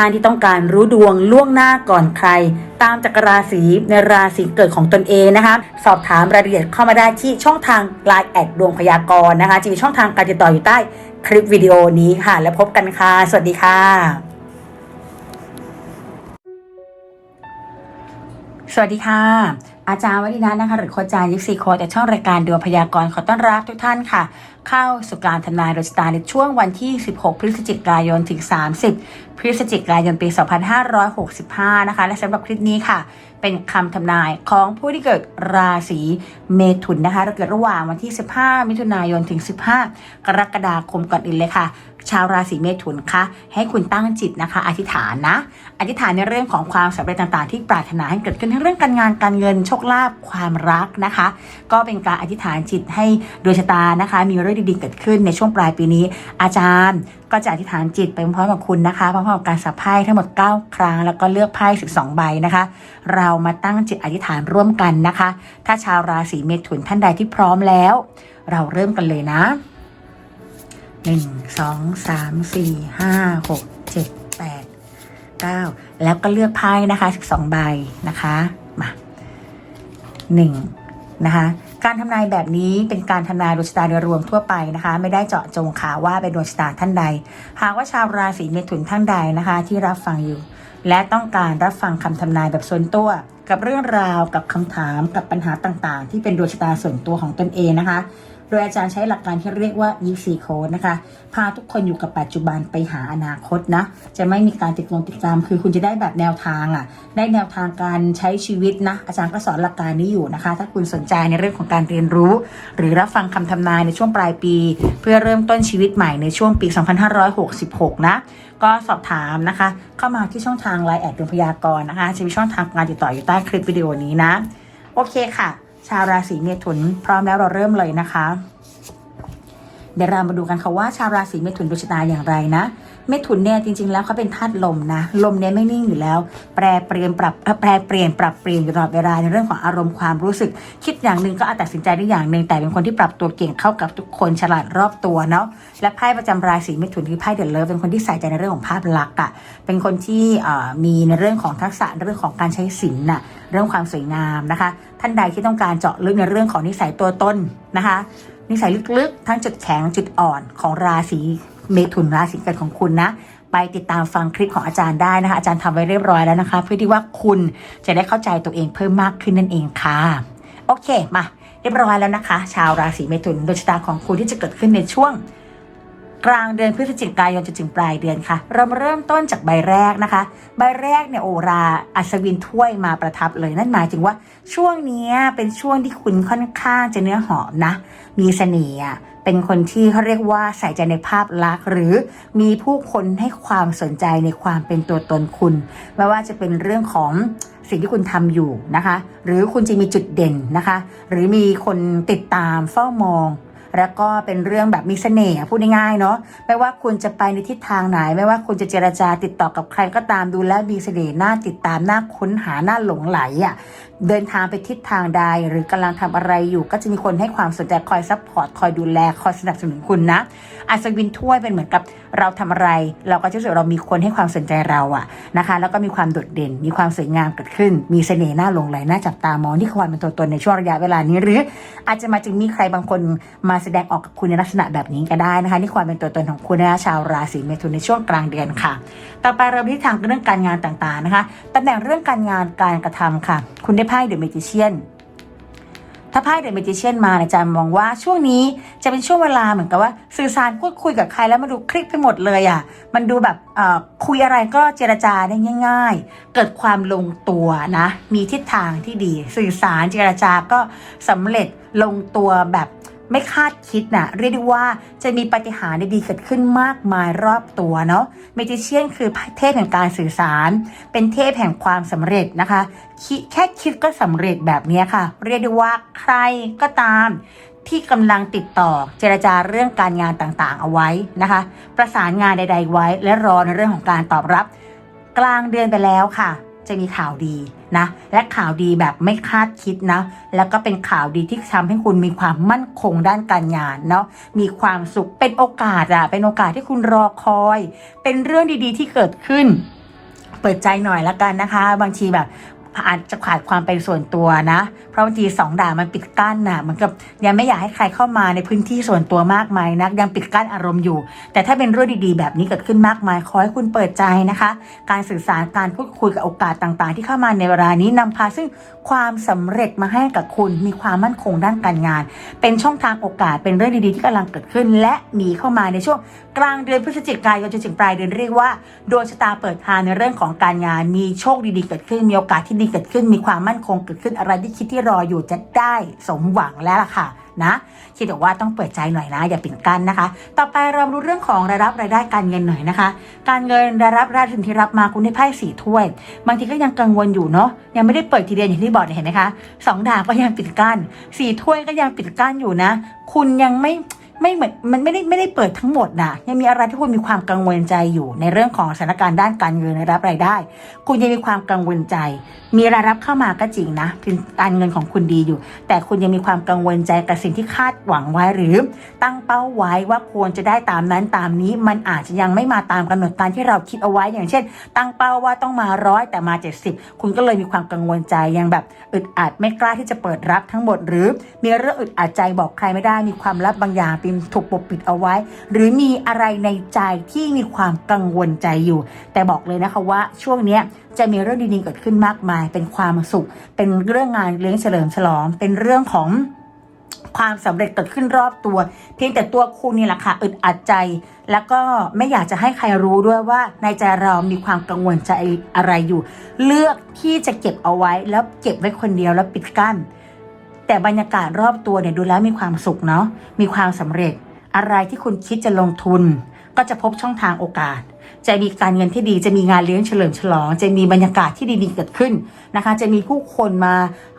ท่านที่ต้องการรู้ดวงล่วงหน้าก่อนใคร ตามจักรราศีในราศีเกิดของตนเองนะคะ สอบถามรายละเอียดเข้ามาได้ที่ช่องทาง Line แอดดวงพยากรณ์นะคะจะมีช่องทางการติดต่ออยู่ใต้คลิปวิดีโอนี้ค่ะ แล้วพบกันค่ะ สวัสดีค่ะสวัสดีค่ะ อาจารย์วัฒนานะคะ หรือโคจารย์ยิปซีโคจากช่องรายการดวงพยากรณ์ขอต้อนรับทุกท่านค่ะ เข้าสู่การทำนายโดยสตาร์ในช่วงวันที่ 16 พฤศจิกายนถึง 30 พฤศจิกายนปี 2565 นะคะ และสำหรับคลิปนี้ค่ะ เป็นคำทำนายของผู้ที่เกิดราศีเมถุนนะคะเราเกิดระหว่างวันที่ 15 มิถุนายนถึง 15 กรกฎาคมก่อนอื่นเลยค่ะ ชาวราศีเมถุนคะให้คุณตั้งจิตนะคะ อธิษฐานนะ อธิษฐานในเรื่องของความสำเร็จต่างๆ ที่ปรารถนาให้เกิดขึ้นทั้งเรื่องการงานการเงินโชคลาภความรักนะคะ ก็เป็นการอธิษฐานจิตให้ดวงชะตานะคะ มีเรื่องดีๆเกิดขึ้นในช่วงปลายปีนี้ อาจารย์ก็จะอธิษฐานจิตไปพร้อมกับคุณนะคะพร้อมกับการสับไพ่ทั้งหมด 9 ครั้ง แล้วก็เลือกไพ่12 ใบนะคะ เรามาตั้งจิตอธิษฐานร่วมกันนะคะ ถ้าชาวราศีเมถุนท่านใดที่พร้อมแล้ว เราเริ่มกันเลยนะ หนึ่งสองสามสี่ห้าหกเจ็ดแปดเก้าแล้วก็เลือกไพ่นะคะสิบสองใบนะคะมาหนึ่งนะคะการทำนายแบบนี้เป็นการทำนายดวงชะตาโดยรวมทั่วไปนะคะ ไม่ได้เจาะจงค่ะว่าเป็นดวงชะตาท่านใด หากว่าชาวราศีเมถุนท่านใดนะคะ ที่รับฟังอยู่ และต้องการรับฟังคำทำนายแบบส่วนตัว กับเรื่องราวกับคำถามกับปัญหาต่างๆ ที่เป็นดวงชะตาส่วนตัวของตนเองนะคะ โดยอาจารย์ใช้หลักการที่เรียกว่า EC Code นะคะ พาทุกคนอยู่กับปัจจุบันไปหาอนาคตนะ จะไม่มีการติดลงติดตาม คือคุณจะได้แบบแนวทางอะ่ะ ได้แนวทางการใช้ชีวิตนะ อาจารย์ก็สอนหลักการนี้อยู่นะคะ ถ้าคุณสนใจในเรื่องของการเรียนรู้ หรือรับฟังคำทำนายในช่วงปลายปี เพื่อเริ่มต้นชีวิตใหม่ในช่วงปี 2566 นะ ก็สอบถามนะคะ เข้ามาที่ช่องทาง Line แอดดวงพยากรณ์นะคะ จะมีช่องทางการติดต่ออยู่ใต้คลิปวิดีโอนี้นะ โอเคค่ะ ชาวราศีเมถุน พร้อมแล้วเราเริ่มเลยนะคะ เดี๋ยวเรามาดูกันค่ะว่าชาวราศีเมถุนดวงชะตาอย่างไรนะ เมถุนเนี่ยจริง ๆ แล้วเขาเป็นธาตุลมนะ ลมเนี่ยไม่นิ่งอยู่แล้ว แปรเปลี่ยนปรับแปรเปลี่ยนปรับเปลี่ยนอยู่ตลอดเวลาในเรื่องของอารมณ์ความรู้สึก คิดอย่างหนึ่งก็อาจตัดสินใจได้อย่างหนึ่งแต่เป็นคนที่ปรับตัวเก่งเข้ากับทุกคนฉลาดรอบตัวเนาะและไพ่ประจำราศีเมถุนคือไพ่เดอะเลิฟเป็นคนที่ใส่ใจในเรื่องของภาพลักษณ์อะเป็นคนที่มีในเรื่องของทักษะเรื่องของการใช้ศิลป์น่ะเรื่องความสวยงามนะคะ ท่านใดที่ต้องการเจาะลึกในเรื่องของนิสัยตัวตนนะคะนิสัยลึกๆ ทั้งจุดแข็งจุดอ่อนของราศี เมถุนราศีเกิดของคุณนะ ไปติดตามฟังคลิปของอาจารย์ได้นะคะ อาจารย์ทำไว้เรียบร้อยแล้วนะคะ เพื่อที่ว่าคุณจะได้เข้าใจตัวเองเพิ่มมากขึ้นนั่นเองค่ะ โอเคมาเรียบร้อยแล้วนะคะ ชาวราศีเมถุนดวงชะตาของคุณที่จะเกิดขึ้นในช่วง กลางเดือนพฤศจิกายนจนถึงปลายเดือนค่ะ เรามาเริ่มต้นจากใบแรกนะคะ ใบแรกเนี่ยโอราอัศวินถ้วยมาประทับเลยนั่นหมายถึงว่าช่วงนี้เป็นช่วงที่คุณค่อนข้างจะเนื้อหอมนะ มีเสน่ห์เป็นคนที่เขาเรียกว่าใส่ใจในภาพลักษณ์ หรือมีผู้คนให้ความสนใจในความเป็นตัวตนคุณ ไม่ว่าจะเป็นเรื่องของสิ่งที่คุณทำอยู่นะคะ หรือคุณจะมีจุดเด่นนะคะ หรือมีคนติดตามเฝ้ามอง แล้วก็เป็นเรื่องแบบมีเสน่ห์พูดง่ายๆเนาะไม่ว่าคุณจะไปในทิศทางไหน ไม่ว่าคุณจะเจรจาติดต่อกับใครก็ตามดูแล้วมีเสน่ห์น่าติดตามน่าค้นหาน่าหลงไหลอะเดินทางไปทิศทางใด หรือกำลังทำอะไรอยู่ ก็จะมีคนให้ความสนใจคอยซัพพอร์ตคอยดูแลคอยสนับสนุนคุณนะอัศวินถ้วยเป็นเหมือนกับเราทำอะไร เราก็จะรู้สึกเรามีคนให้ความสนใจเราอะนะคะ แล้วก็มีความโดดเด่น มีความสวยงามเกิดขึ้น มีเสน่ห์น่าหลงไหลน่าจับตามองที่ความเป็นตัวตนในช่วงระยะเวลานี้ หรืออาจจะมาจึงมีใครบางคนมาแสดงออกกับคุณในลักษณะแบบนี้ก็ได้นะคะนี่ความเป็นตัวตนของคุณนะชาวราศีเมถุนในช่วงกลางเดือนค่ะ ต่อไปเราไปที่ทางเรื่องการงานต่างๆนะคะตำแหน่งเรื่องการงานการกระทำค่ะ คุณได้ไพ่เดอะเมจิเชียนถ้าไพ่เดอะเมจิเชียนมาอาจารย์มองว่าช่วงนี้จะเป็นช่วงเวลาเหมือนกับว่า สื่อสารพูดคุยกับใครแล้วมันดูคลิกไปหมดเลยอะมันดูแบบคุยอะไรก็เจรจาได้ง่าย ๆ เกิดความลงตัวนะ มีทิศทางที่ดี สื่อสารเจรจาก็สำเร็จลงตัวแบบ ไม่คาดคิดนะเรียกได้ว่าจะมีปาฏิหาริย์ดีเกิดขึ้นมากมายรอบตัวเนาะเมจิเชียนคือเทพแห่งการสื่อสาร เป็นเทพแห่งความสำเร็จนะคะคแค่คิดก็สำเร็จแบบนี้ค่ะ เรียกได้ว่าใครก็ตามที่กำลังติดต่อเจรจาเรื่องการงานต่างๆ เอาไว้นะคะ ประสานงานใด ๆ ไว้ และรอในเรื่องของการตอบรับ กลางเดือนไปแล้วค่ะ จะมีข่าวดีนะ และข่าวดีแบบไม่คาดคิดนะ แล้วก็เป็นข่าวดีที่ทำให้คุณมีความมั่นคงด้านการงานเนาะมีความสุขเป็นโอกาสอะเป็นโอกาสที่คุณรอคอย เป็นเรื่องดีๆที่เกิดขึ้น เปิดใจหน่อยละกันนะคะ บางทีแบบ อาจจะขาดความเป็นส่วนตัวนะ เพราะบางทีสองด่านมันปิดกั้นน่ะเหมือนกับยังไม่อยากให้ใครเข้ามาในพื้นที่ส่วนตัวมากมายนักยังปิดกั้นอารมณ์อยู่ แต่ถ้าเป็นเรื่องดีๆ แบบนี้เกิดขึ้นมากมายขอให้คุณเปิดใจนะคะ การสื่อสารการพูดคุยกับโอกาสต่างๆ ที่เข้ามาในเวลานี้นำพาซึ่ง ความสำเร็จมาให้กับคุณ มีความมั่นคงด้านการงาน เป็นช่องทางโอกาสเป็นเรื่องดีๆที่กำลังเกิดขึ้น และมีเข้ามาในช่วงกลางเดือนพฤศจิกายนจนถึงปลายเดือนเรียกว่าดวงชะตาเปิดทางในเรื่องของการงาน มีโชคดีๆเกิดขึ้น มีโอกาสที่ดีเกิดขึ้น มีความมั่นคงเกิดขึ้นอะไรที่คิดที่รออยู่จะได้สมหวังแล้วล่ะค่ะ นะคิดบอกว่าต้องเปิดใจหน่อยนะ อย่าปิดกั้นนะคะ ต่อไปเรามาดูเรื่องของรายรับรายได้การเงินหน่อยนะคะ การเงินรายรับรายถึงที่รับมาคุณได้ไพ่สี่ถ้วย บางทีก็ยังกังวลอยู่เนาะยังไม่ได้เปิดทีเดียวอย่างที่บอกเนี่ยเห็นไหมคะสองดาบก็ยังปิดกั้นสี่ถ้วยก็ยังปิดกั้นอยู่นะ คุณยังไม่ ไม่เหมือนมันไม่ได้ไม่ได้เปิดทั้งหมดนะยังมีอะไรที่คุณมีความกังวลใจอยู่ในเรื่องของสถานการณ์ด้านการเงินรายรับรายได้ คุณยังมีความกังวลใจ มีรายรับเข้ามาก็จริงนะการเงินของคุณดีอยู่ แต่คุณยังมีความกังวลใจกับสิ่งที่คาดหวังไว้หรือ ตั้งเป้าไว้ว่าควรจะได้ตามนั้นตามนี้ มันอาจจะยังไม่มาตามกำหนดการที่เราคิดเอาไว้อย่างเช่น ตั้งเป้าว่าต้องมาร้อยแต่มา 70 คุณก็เลยมีความกังวลใจยังแบบอึดอัดไม่กล้าที่จะเปิดรับทั้งหมด หรือมีเรื่องอึดอัดใจบอกใครไม่ได้มีความลับบางอย่างเป็นถูกปกปิดเอาไว้ หรือมีอะไรในใจที่มีความกังวลใจอยู่ แต่บอกเลยนะคะว่าช่วงนี้จะมีเรื่องดีๆเกิดขึ้นมากมาย เป็นความสุข เป็นเรื่องงานเลี้ยงเฉลิมฉลอง เป็นเรื่องของความสำเร็จเกิดขึ้นรอบตัว เพียงแต่ตัวคุณนี่แหละค่ะอึดอัดใจ แล้วก็ไม่อยากจะให้ใครรู้ด้วยว่าในใจเรามีความกังวลใจอะไรอยู่ เลือกที่จะเก็บเอาไว้แล้วเก็บไว้คนเดียวแล้วปิดกั้น แต่บรรยากาศรอบตัวเนี่ยดูแล้วมีความสุขเนาะมีความสำเร็จ อะไรที่คุณคิดจะลงทุน ก็จะพบช่องทางโอกาส จะมีการเงินที่ดีจะมีงานเลี้ยงเฉลิมฉลอง จะมีบรรยากาศที่ดีๆเกิดขึ้นนะคะ จะมีผู้คนมา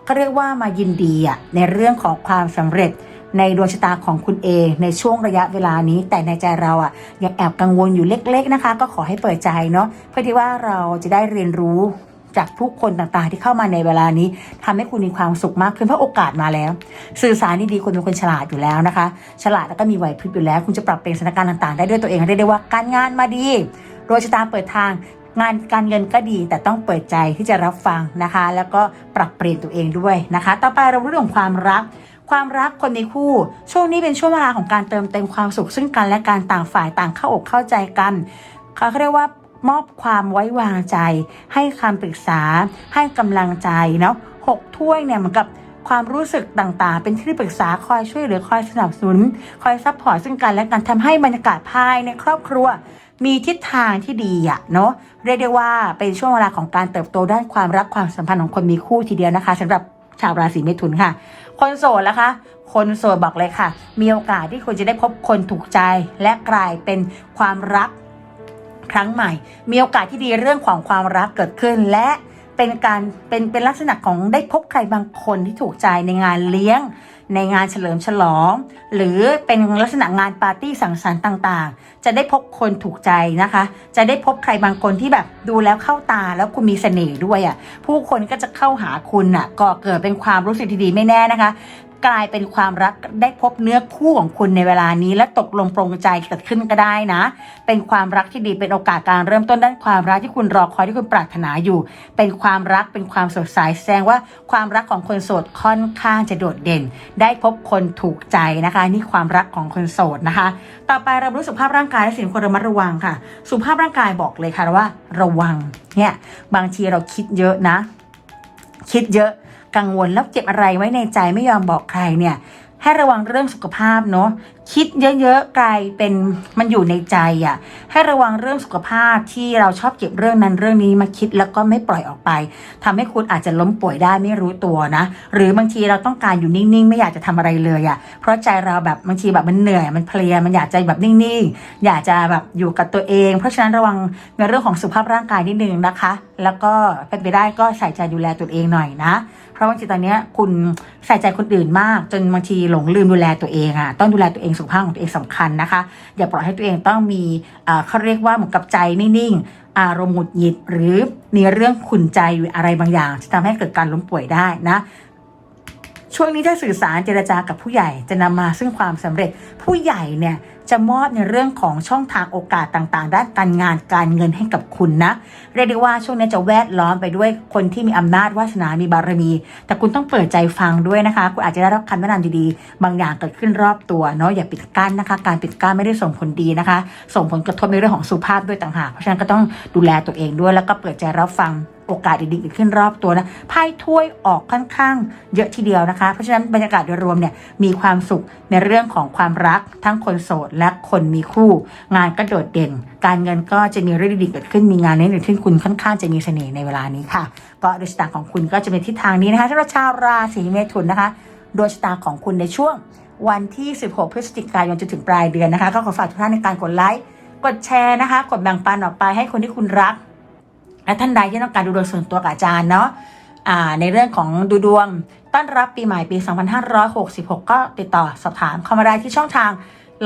ก็เรียกว่ามายินดีอะในเรื่องของความสำเร็จในดวงชะตาของคุณเองในช่วงระยะเวลานี้ แต่ในใจเราอะยังแอบกังวลอยู่เล็ก ๆนะคะ ก็ขอให้เปิดใจเนาะเพื่อที่ว่าเราจะได้เรียนรู้ จากผู้คนต่างๆ ที่เข้ามาในเวลานี้ทำให้คุณมีความสุขมากขึ้นเพราะโอกาสมาแล้ว สื่อสารดีๆคุณเป็นคนฉลาดอยู่แล้วนะคะ ฉลาดแล้วก็มีไหวพริบอยู่แล้ว คุณจะปรับเปลี่ยนสถานการณ์ต่างๆ ได้ด้วยตัวเองเรียกได้ว่าการงานมาดีดวงชะตาเปิดทางงานการเงินก็ดีแต่ต้องเปิดใจที่จะรับฟังนะคะ แล้วก็ปรับเปลี่ยนตัวเองด้วยนะคะ ต่อไปเราเรื่องของความรัก ความรักคนในคู่ ช่วงนี้เป็นช่วงเวลาของการเติมเต็มความสุขซึ่งกันและการต่างฝ่ายต่างเข้าอกเข้าใจกันเขาเรียกว่า มอบความไว้วางใจ ให้คำปรึกษา ให้กำลังใจเนาะหกถ้วยเนี่ยเหมือนกับความรู้สึกต่างๆ เป็นที่ปรึกษาคอยช่วยเหลือคอยสนับสนุน คอยซัพพอร์ตซึ่งกันและกันทำให้บรรยากาศภายในครอบครัว มีทิศทางที่ดีอะเนาะเรียกได้ว่าเป็นช่วงเวลาของการเติบโตด้านความรักความสัมพันธ์ของคนมีคู่ทีเดียวนะคะสำหรับชาวราศีเมถุนค่ะ คนโสดล่ะคะ คนโสดบอกเลยค่ะ มีโอกาสที่คุณจะได้พบคนถูกใจและกลายเป็นความรัก ครั้งใหม่ มีโอกาสที่ดีเรื่องของความรักเกิดขึ้น และเป็นการเป็นเป็นลักษณะของได้พบใครบางคนที่ถูกใจในงานเลี้ยง ในงานเฉลิมฉลอง หรือเป็นลักษณะงานปาร์ตี้สังสรรค์ต่างๆ จะได้พบคนถูกใจนะคะ จะได้พบใครบางคนที่แบบดูแล้วเข้าตาแล้วคุณมีเสน่ห์ด้วยอะ่ะผู้คนก็จะเข้าหาคุณอะก็เกิดเป็นความรู้สึกที่ดีไม่แน่นะคะ กลายเป็นความรักได้พบเนื้อคู่ของคุณในเวลานี้ และตกลงปรงใจเกิดขึ้นก็ได้นะ เป็นความรักที่ดีเป็นโอกาสการเริ่มต้นด้านความรักที่คุณรอคอยที่คุณปรารถนาอยู่ เป็นความรักเป็นความสดใสแสดงว่าความรักของคนโสดค่อนข้างจะโดดเด่น ได้พบคนถูกใจนะคะ นี่ความรักของคนโสดนะคะ ต่อไปเรารู้สุขภาพร่างกายและสิ่งควรระมัดระวังค่ะ สุขภาพร่างกายบอกเลยค่ะว่า ระวังเนี่ยบางทีเราคิดเยอะนะ คิดเยอะ กังวลแล้วเก็บอะไรไว้ในใจไม่ยอมบอกใครเนี่ย ให้ระวังเรื่องสุขภาพเนาะคิดเยอะๆกลายเป็นมันอยู่ในใจอะ่ะ ให้ระวังเรื่องสุขภาพที่เราชอบเก็บเรื่องนั้นเรื่องนี้มาคิดแล้วก็ไม่ปล่อยออกไปทำให้คุณอาจจะล้มป่วยได้ไม่รู้ตัวนะ หรือบางทีเราต้องการอยู่นิ่งๆ ไม่อยากจะทำอะไรเลยอะ่ะ เพราะใจเราแบบบางทีแบบมันเหนื่อยมันเพลียมันอยากจะแบบนิ่งๆ อยากจะแบบอยู่กับตัวเอง เพราะฉะนั้นระวังในเรื่องของสุขภาพร่างกายนิดนึงนะคะ แล้วก็เป็นไปได้ก็ใส่ใจดูแลตัวเองหน่อยนะ ราะบางทีตอนเนี้ยคุณใส่ใจคนอื่นมาก จนบางทีหลงลืมดูแลตัวเองอะต้องดูแลตัวเองสุขภาพของตัวเองสำคัญนะคะ อย่าปล่อยให้ตัวเองต้องมีเขาเรียกว่าเหมือนกับใจนิ่งๆอารมณ์หงุดหงิดหรือมีเรื่องขุนใจอยู่อะไรบางอย่างจะทำให้เกิดการล้มป่วยได้นะ ช่วงนี้ถ้าสื่อสารเจรจากับผู้ใหญ่จะนำมาซึ่งความสำเร็จผู้ใหญ่เนี่ยจะมอบในเรื่องของช่องทางโอกาสต่างๆ ด้านการงานการเงินให้กับคุณนะ เรียกได้ว่าช่วงนี้จะแวดล้อมไปด้วยคนที่มีอำนาจวาสนา มีบารมี แต่คุณต้องเปิดใจฟังด้วยนะคะ คุณอาจจะได้รับคำแนะนำดีๆ บางอย่างเกิดขึ้นรอบตัวเนาะอย่าปิดกั้นนะคะ การปิดกั้นไม่ได้ส่งผลดีนะคะ ส่งผลกระทบในเรื่องของสุขภาพด้วยต่างหากเพราะฉะนั้นก็ต้องดูแลตัวเองด้วยแล้วก็เปิดใจรับฟัง โอกาสดีๆเกิดขึ้นรอบตัวนะไพ่ถ้วยออกค่อนข้างเยอะทีเดียวนะคะ เพราะฉะนั้นบรรยากาศโดยรวมเนี่ยมีความสุขในเรื่องของความรักทั้งคนโสดและคนมีคู่ งานก็โดดเด่น การเงินก็จะมีเรื่องดีๆเกิดขึ้นมีงานนี้เกิดขึ้นคุณค่อนข้างจะมีเสน่ห์ในเวลานี้ค่ะ ก็ดวงชะตาของคุณก็จะเป็นทิศทางนี้นะคะสำหรับชาวราศีเมถุนนะคะดวงชะตาของคุณในช่วงวันที่ 16 พฤศจิกายนจนถึงปลายเดือนนะคะ ก็ขอฝากทุกท่านในการกดไลค์ กดแชร์นะคะ กดแบ่งปันออกไปให้คนที่คุณรัก และท่านใดที่ต้องการดูดวงส่วนตัวกับอาจารย์เนาะในเรื่องของดูดวงต้อนรับปีใหม่ปี 2566 ก็ติดต่อสอบถามเข้ามาได้ที่ช่องทาง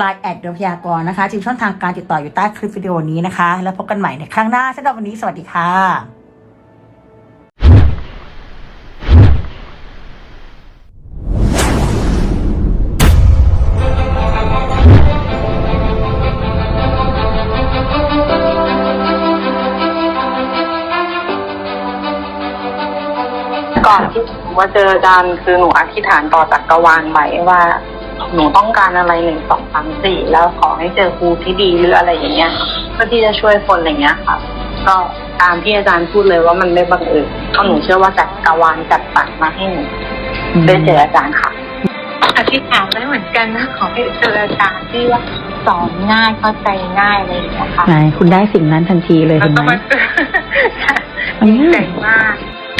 Line แอดเดพยากรนะคะที่ช่องทางการติดต่ออยู่ใต้คลิปวิดีโอนี้นะคะ แล้วพบกันใหม่ในครั้งหน้าสำหรับวันนี้สวัสดีค่ะ อนที่หนูมาเจออาจารย์คือหนูอธิษฐานต่อจักรวาลไว้ว่า หนูต้องการอะไรหนึ่งสองสามสี่แล้วขอให้เจอครูที่ดีหรืออะไรอย่างเงี้ยเพื่อที่จะช่วยคนอะไรเงี้ยค่ะ ก็ตามที่อาจารย์พูดเลยว่ามันไม่บังเอิญเพราะหนูเชื่อว่าจักรวาลจัดสรรมาให้หนูได้เจออาจารย์ค่ะอธิษฐานไว้เหมือนกันนะขอให้เจออาจารย์ที่ว่าสอนง่ายเข้าใจง่ายอะไรอย่างเงี้ยค่ะ ไหนคุณได้สิ่งนั้นทันทีเลยแล้วเห็นก็ไหมมาเจอมันดีง่ายใจมาก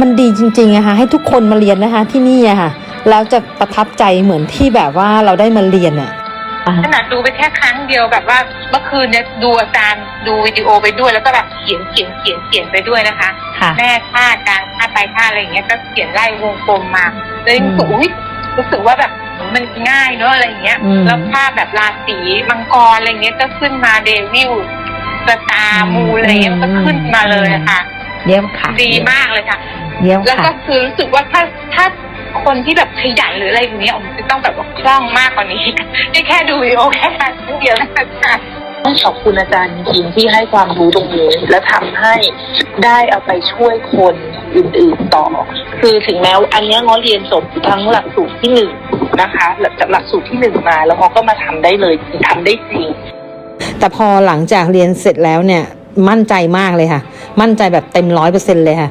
มันดีจริงๆอะค่ะให้ทุกคนมาเรียนนะคะที่นี่อะค่ะแล้วจะประทับใจเหมือนที่แบบว่าเราได้มาเรียนอะขนาดดูไปแค่ครั้งเดียวแบบว่าเมื่อคืนเนี่ยดูอาจารย์ดูวิดีโอไปด้วย แล้วก็แบบเขียนเขียนเขียนเขียนไปด้วยนะคะค่ะแม่ท่ากลางท่าไปท่าอะไรอย่างเงี้ยก็เขียนไล่วงกลมมาเลยรู้สึกอุ้ยรู้สึกว่าแบบมันง่ายเนอะอะไรอย่างเงี้ยอืมแล้วภาพแบบราศีมังกรอะไรเงี้ยก็ขึ้นมาเดวิลสตาร์มูอะไรเงี้ยมันก็ขึ้นมาเลยอะค่ะเยี่ยมค่ะดีมากเลยค่ะ เยี่ยมแล้วค่ะก็คือรู้สึกว่าถ้าถ้าคนที่แบบขยันหรืออะไรอย่างเงี้ยผมจะต้องแบบว่าคล่องมากกว่านี้นี่แค่ดูวิดีโอแค่ครั้งเดียวนะคะต้องขอบคุณอาจารย์จริงๆที่ให้ความรู้ตรงนี้ และทำให้ได้เอาไปช่วยคนอื่นๆต่อ คือถึงแม้ว่าอันเนี้ยง้อเรียนจบทั้งหลักสูตรที่หนึ่งนะคะจากหลักสูตรที่หนึ่งมา แล้วง้อก็มาทำได้เลยทำได้จริง แต่พอหลังจากเรียนเสร็จแล้วเนี่ยมั่นใจมากเลยค่ะ มั่นใจแบบเต็มร้อยเปอร์เซ็นเลยค่ะ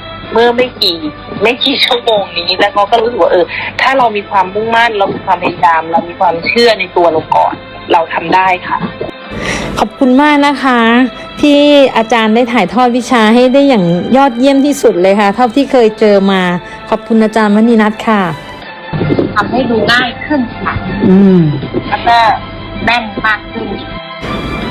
เมื่อไม่กี่ไม่กี่ชั่วโมงนี้แล้วง้อก็รู้สึกว่าเออ ถ้าเรามีความมุ่งมั่นเรามีความพยายาม เรามีความเชื่อในตัวเราก่อน เราทำได้ค่ะ ขอบคุณมากนะคะ ที่อาจารย์ได้ถ่ายทอดวิชาให้ได้อย่างยอดเยี่ยมที่สุดเลยค่ะ เท่าที่เคยเจอมา ขอบคุณอาจารย์วนินัทค่ะทำให้ดูง่ายขึ้นค่ะ อืมแล้วก็แน่นมากขึ้น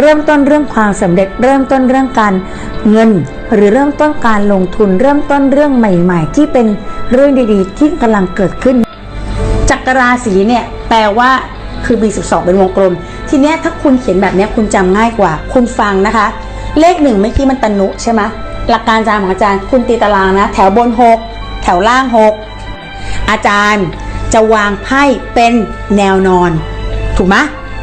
เริ่มต้นเรื่องความสำเร็จ เริ่มต้นเรื่องการเงิน หรือเริ่มต้นการลงทุน เริ่มต้นเรื่องใหม่ ๆ ที่เป็นเรื่องดีๆ ที่กำลังเกิดขึ้น จักรราศีเนี่ยแปลว่าคือมี12 เป็นวงกลม ทีเนี้ยถ้าคุณเขียนแบบเนี้ยคุณจำง่ายกว่า คุณฟังนะคะ เลขหนึ่งเมื่อกี้มันตนุใช่ไหมหลักการจำของอาจารย์คุณตีตารางนะ แถวบน 6 แถวล่าง 6 อาจารย์จะวางไพ่เป็นแนวนอน ถูกไหม